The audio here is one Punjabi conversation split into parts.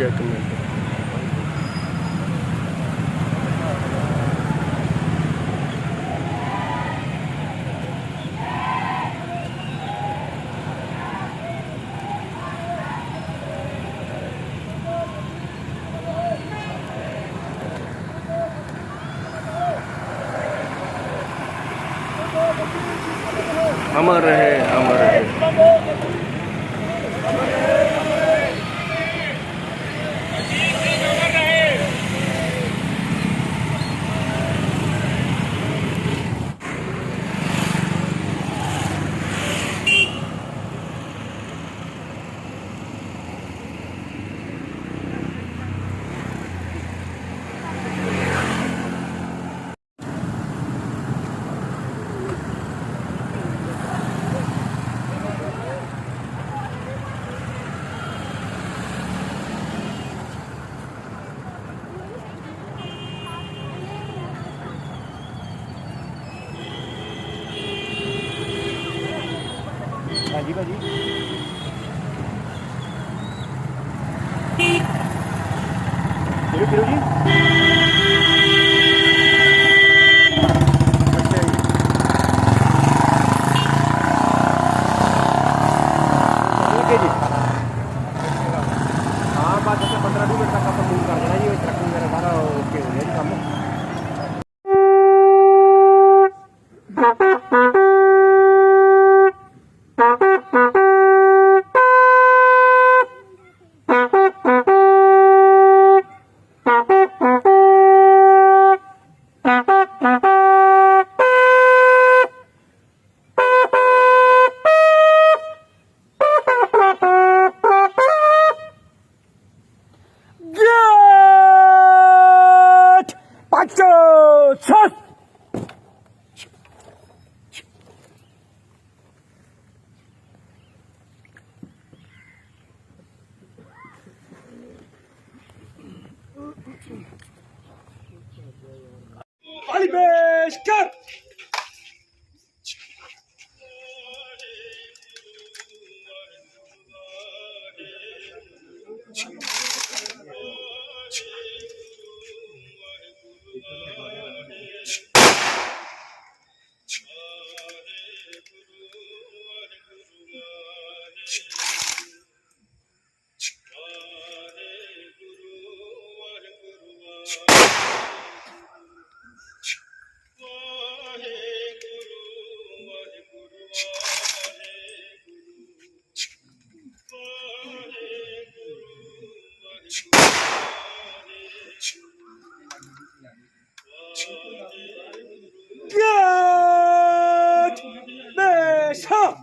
ਗਿਆ ਇੱਕ ਮਿੰਟ अमर रहे अमर रहे ਕਿਹੜੇ ਕਿਹੜੇ ਜੀ ਅੱਛਾ ਜੀ ਠੀਕ ਹੈ ਜੀ ਹਾਂ ਬਸ ਇੱਥੇ 15 20 ਮਿੰਟ ਤੱਕ ਆਪਾਂ Beşiktaş kap. 唱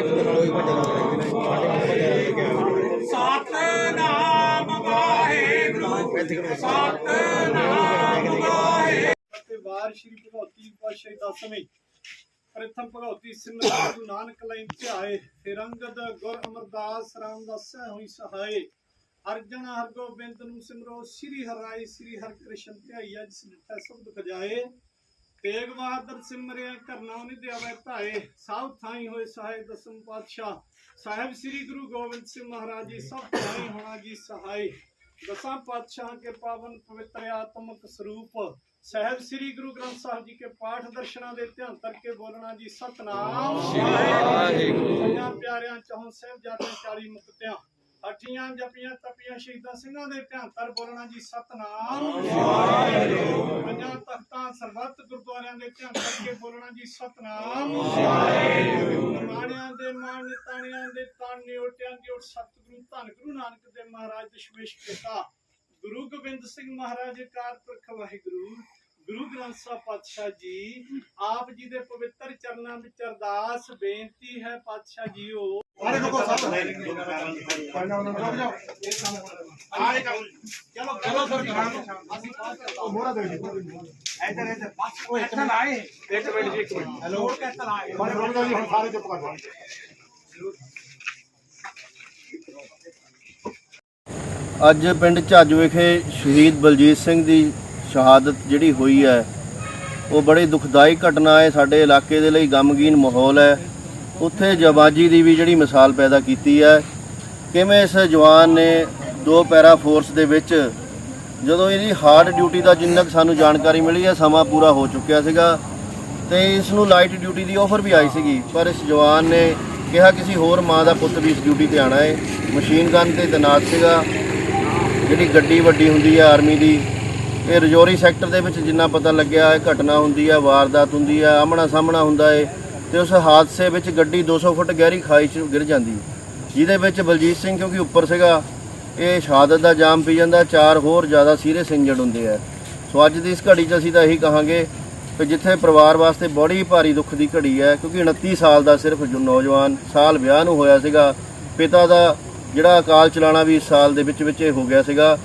ਸਾਡੇ ਕੋਲ ਨਾਲ ਹੀ ਭੱਜਣਾ ਸਾਡੇ ਸਤਨਾਮ ਵਾਹਿਗੁਰੂ ਸਤਨਾਮ ਵਾਹਿਗੁਰੂ ਵਾਰ ਸ਼੍ਰੀ ਭਗਵਤੀ ਪਾਤਸ਼ਾਹੀ ਦਸਵੇਂ ਪ੍ਰਥਮ ਭਗਵਤੀ ਸਿਮਰਨ ਗੁਰੂ ਨਾਨਕ ਲੈਂ ਧਿਆਏ ਫਿਰ ਗੁਰ ਅਮਰਦਾਸ ਰਾਮ ਰਾਮਦਾਸੈ ਹੋਈ ਸਹਾਏ ਅਰਜਨ ਹਰਗੋਬਿੰਦ ਨੂੰ ਸਿਮਰੋ ਸ੍ਰੀ ਹਰਿ ਸ੍ਰੀ ਹਰਿਕ੍ਰਿਸ਼ਨ ਧਿਆਈਆ ਜਿਸ ਡਿਠੈ ਸਭ ਦੁਖ ਜਾਏ ਤੇਗ ਬਹਾਦਰ ਸਿਮਰਿਆ ਕਰਨਾ ਨਿਧਿ ਆਵੇ ਧਾਏ ਸਭ ਥਾਈ ਹੋਏ ਸਹਾਇ ਦਸਮ ਪਾਤਸ਼ਾਹ। ਸਾਹਿਬ ਸ੍ਰੀ ਗੁਰੂ ਗੋਬਿੰਦ ਸਿੰਘ ਮਹਾਰਾਜ ਜੀ ਸਭ ਥਾਈ ਹੋਣਾ ਜੀ ਸਹਾਈ ਦਸਾਂ ਪਾਤਸ਼ਾਹਾਂ ਕੇ ਪਾਵਨ ਪਵਿੱਤਰ ਆਤਮਕ ਸਰੂਪ। ਸਾਹਿਬ ਸ੍ਰੀ ਗੁਰੂ ਗ੍ਰੰਥ ਸਾਹਿਬ ਜੀ ਕੇ ਪਾਠ ਦਰਸ਼ਨਾਂ ਦੇ ਧਿਆਨ ਕਰਕੇ ਬੋਲਣਾ ਜੀ ਸਤਨਾਮ। ਵਾਹਿਗੁਰੂ। ਪੰਜਾਂ ਪਿਆਰਿਆਂ ਚੌਂ ਸਾਹਿਬ ਜਾਦੇ 40 ਮੁਕਤਿਆਂ। ਅਠੀਆਂ ਜਪੀਆਂ ਤਪੀਆਂ ਸ਼ਹੀਦਾਂ ਸਿੰਘਾਂ ਦੇ ਧਿਆਨ ਬੋਲਣਾ ਜੀ ਸਤਨਾਮ। ਵਾਹਿਗੁਰੂ ਸਰਬੱਤ ਗੁਰਦੁਆਰਿਆਂ ਦੇ ਧਿਆਨ ਕਰਕੇ ਬੋਲਣਾ ਜੀ, ਸਤਨਾਮ। ਵਾਹਿਗੁਰੂ ਨਿਮਾਣਿਆਂ ਦੇ ਮਾਣ ਨਿਤਾਣਿਆਂ ਦੇ ਤਾਣ ਨਿਓਟਿਆਂ ਦੀ ਓਟ ਸਤਿਗੁਰੂ, ਧੰਨ ਗੁਰੂ ਨਾਨਕ ਦੇ ਮਹਾਰਾਜ ਦਸ਼ਮੇਸ਼ ਪਿਤਾ ਗੁਰੂ ਗੋਬਿੰਦ ਸਿੰਘ ਮਹਾਰਾਜ ਕਾਰ ਪੁਰਖ ਵਾਹਿਗੁਰੂ, ਗੁਰੂ ਗ੍ਰੰਥ ਸਾਹਿਬ ਪਾਤਸ਼ਾਹ ਜੀ, ਆਪ ਜੀ ਦੇ ਪਵਿੱਤਰ ਚਰਨਾਂ ਵਿੱਚ ਅਰਦਾਸ, ਬੇਨਤੀ ਹੈ ਪਾਤਸ਼ਾਹ ਜੀਓ। ਅੱਜ ਪਿੰਡ ਝੱਜ ਵਿਖੇ ਸ਼ਹੀਦ ਬਲਜੀਤ ਸਿੰਘ ਦੀ ਸ਼ਹਾਦਤ ਜਿਹੜੀ ਹੋਈ ਹੈ ਉਹ ਬੜੀ ਦੁਖਦਾਈ ਘਟਨਾ ਹੈ। ਸਾਡੇ ਇਲਾਕੇ ਦੇ ਲਈ ਗਮਗੀਨ ਮਾਹੌਲ ਹੈ। ਉੱਥੇ ਜਵਾਜੀ ਦੀ ਵੀ ਜਿਹੜੀ ਮਿਸਾਲ ਪੈਦਾ ਕੀਤੀ ਹੈ। ਕਿਵੇਂ ਇਸ ਜਵਾਨ ਨੇ ਦੋ ਪੈਰਾ ਫੋਰਸ ਦੇ ਵਿੱਚ ਜਦੋਂ ਇਹਦੀ ਹਾਰਡ ਡਿਊਟੀ ਦਾ ਜਿੰਨਾ ਕੁ ਸਾਨੂੰ ਜਾਣਕਾਰੀ ਮਿਲੀ ਹੈ, ਸਮਾਂ ਪੂਰਾ ਹੋ ਚੁੱਕਿਆ ਸੀਗਾ ਤੇ ਇਸ ਨੂੰ ਲਾਈਟ ਡਿਊਟੀ ਦੀ ਆਫਰ ਵੀ ਆਈ ਸੀਗੀ। ਪਰ ਇਸ ਜਵਾਨ ਨੇ ਕਿਹਾ ਕਿਸੇ ਹੋਰ ਮਾਂ ਦਾ ਪੁੱਤ ਵੀ ਇਸ ਡਿਊਟੀ ਤੇ ਆਣਾ ਹੈ। ਮਸ਼ੀਨ ਗਨ ਤੇ ਤੈਨਾਤ ਸੀਗਾ। ਜਿਹੜੀ ਗੱਡੀ ਵੱਡੀ ਹੁੰਦੀ ਹੈ ਆਰਮੀ ਦੀ, ਇਹ ਰਜੌਰੀ ਸੈਕਟਰ ਦੇ ਵਿੱਚ ਜਿੰਨਾ ਪਤਾ ਲੱਗਿਆ, ਇਹ ਘਟਨਾ ਹੁੰਦੀ ਹੈ, ਵਾਰਦਾਤ ਹੁੰਦੀ ਹੈ ਆਮਣਾ ਸਾਹਮਣਾ ਹੁੰਦਾ ਹੈ। ਤੇ ਉਸ ਹਾਦਸੇ ਵਿੱਚ ਗੱਡੀ 200 ਫੁੱਟ ਗਹਿਰੀ ਖਾਈ 'ਚ ਗਿਰ ਜਾਂਦੀ। ਜਿਹਦੇ ਵਿੱਚ ਬਲਜੀਤ ਸਿੰਘ ਕਿਉਂਕਿ ਉੱਪਰ ਸੀਗਾ, ਇਹ ਸ਼ਹਾਦਤ ਦਾ ਜਾਮ ਪੀ ਜਾਂਦਾ, ਚਾਰ ਹੋਰ ਜ਼ਿਆਦਾ ਸੀਰੀਅਸ ਇੰਜਰਡ ਹੁੰਦੇ ਆ। ਸੋ ਅੱਜ ਦੀ ਇਸ ਘੜੀ 'ਚ ਅਸੀਂ ਤਾਂ ਇਹੀ ਕਹਾਂਗੇ ਕਿ ਜਿੱਥੇ ਪਰਿਵਾਰ ਵਾਸਤੇ ਬੜੀ ਭਾਰੀ ਦੁੱਖ ਦੀ ਘੜੀ ਹੈ, ਕਿਉਂਕਿ 29 ਸਾਲ ਦਾ ਸਿਰਫ ਜੋ ਨੌਜਵਾਨ ਸਾਲ ਵਿਆਹ ਨੂੰ ਹੋਇਆ ਸੀਗਾ, ਪਿਤਾ ਦਾ ਜਿਹੜਾ ਅਕਾਲ ਚਲਾਣਾ ਵੀ ਇਸ ਸਾਲ ਦੇ ਵਿੱਚ ਵਿੱਚ ਇਹ ਹੋ ਗਿਆ ਸੀਗਾ।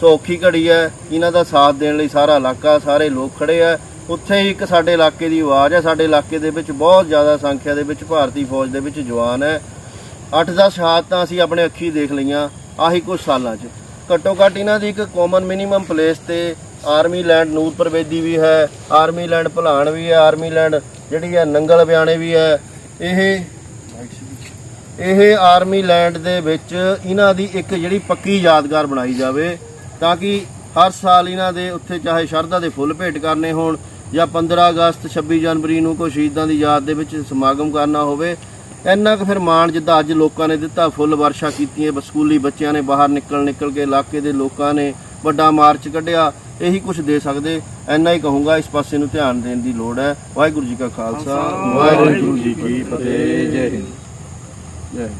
ਸੋ ਔਖੀ ਘੜੀ ਹੈ, ਇਹਨਾਂ ਦਾ ਸਾਥ ਦੇਣ ਲਈ ਸਾਰਾ ਇਲਾਕਾ, ਸਾਰੇ ਲੋਕ ਖੜੇ ਆ। ਉੱਥੇ ਹੀ ਇੱਕ ਸਾਡੇ ਇਲਾਕੇ ਦੀ ਆਵਾਜ਼ ਹੈ। ਸਾਡੇ ਇਲਾਕੇ ਦੇ ਵਿੱਚ ਬਹੁਤ ਜ਼ਿਆਦਾ ਸੰਖਿਆ ਦੇ ਵਿੱਚ ਭਾਰਤੀ ਫੌਜ ਦੇ ਵਿੱਚ ਜਵਾਨ ਹੈ। 8-10 ਸ਼ਹਾਦਤਾਂ ਅਸੀਂ ਆਪਣੇ ਅੱਖੀ ਦੇਖ ਲਈਆਂ ਆਹੀ ਕੁਝ ਸਾਲਾਂ 'ਚ। ਘੱਟੋ ਘੱਟ ਇਹਨਾਂ ਦੀ ਇੱਕ ਕਾਮਨ ਮਿਨੀਮਮ ਪਲੇਸ ਤੇ ਆਰਮੀ ਲੈਂਡ ਨੂਰ ਬੇਦੀ ਵੀ ਹੈ ਆਰਮੀ ਲੈਂਡ ਭਲਾਣ ਵੀ ਹੈ ਆਰਮੀ ਲੈਂਡ ਜਿਹੜੀ ਹੈ ਨੰਗਲ ਬਿਆਣੇ ਵੀ ਹੈ। ਇਹ ਇਹ ਆਰਮੀ ਲੈਂਡ ਦੇ ਵਿੱਚ ਇਹਨਾਂ ਦੀ ਇੱਕ ਜਿਹੜੀ ਪੱਕੀ ਯਾਦਗਾਰ ਬਣਾਈ ਜਾਵੇ ਤਾਂ ਕਿ ਹਰ ਸਾਲ ਇਹਨਾਂ ਦੇ ਉੱਥੇ ਚਾਹੇ ਸ਼ਰਧਾ ਦੇ ਫੁੱਲ ਭੇਟ ਕਰਨੇ ਹੋਣ ਜਾਂ 15 ਅਗਸਤ 26 ਜਨਵਰੀ ਨੂੰ ਕੋਈ ਸ਼ਹੀਦਾਂ ਦੀ ਯਾਦ ਦੇ ਵਿੱਚ ਸਮਾਗਮ ਕਰਨਾ ਹੋਵੇ ਇੰਨਾ ਕੁ ਫਿਰ ਮਾਣ ਜਿੱਦਾਂ ਅੱਜ ਲੋਕਾਂ ਨੇ ਦਿੱਤਾ ਫੁੱਲ ਵਰਸ਼ਾ ਕੀਤੀਆਂ ਬ- ਸਕੂਲੀ ਬੱਚਿਆਂ ਨੇ ਬਾਹਰ ਨਿਕਲ ਨਿਕਲ ਕੇ ਇਲਾਕੇ ਦੇ ਲੋਕਾਂ ਨੇ ਵੱਡਾ ਮਾਰਚ ਕੱਢਿਆ ਇਹੀ ਕੁਝ ਦੇ ਸਕਦੇ ਇੰਨਾ ਹੀ ਕਹੂੰਗਾ ਇਸ ਪਾਸੇ ਨੂੰ ਧਿਆਨ ਦੇਣ ਦੀ ਲੋੜ ਹੈ। ਵਾਹਿਗੁਰੂ ਜੀ ਕਾ ਖਾਲਸਾ ਵਾਹਿਗੁਰੂ ਜੀ ਕੀ ਫਤਿਹ। ਜੈ ਹਿੰਦ। ਜੈ